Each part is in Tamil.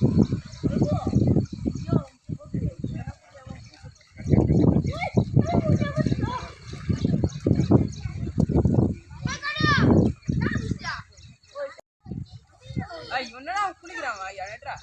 என்னடா குளிக்கிறாமா எனட்ரா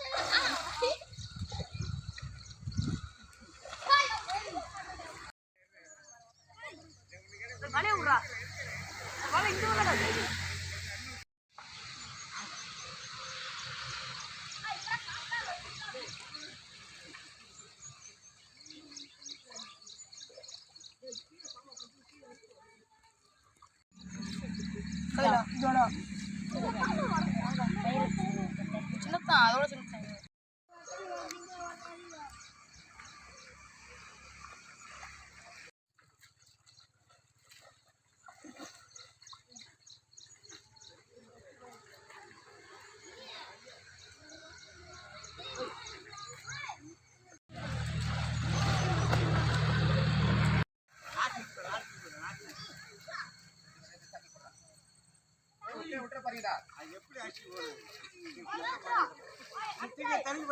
చిన్న చిన్న அப்படியே விட்டுற பாருங்கடா எப்படி ஆச்சு தள்ளி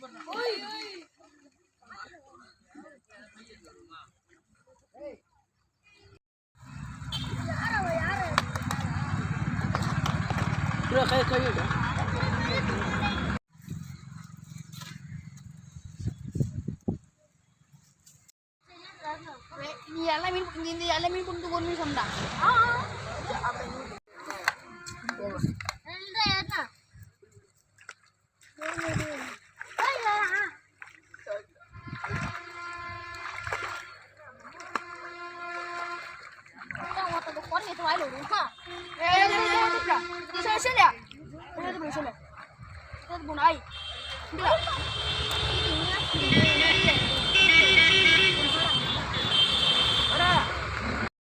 பண்ணி போறேன் Pero, ¿sabes qué நீ எல்லா மீன் நீ இந்த எல்லா மீன் கொண்டு ஒரு மீன் சொந்தா Ini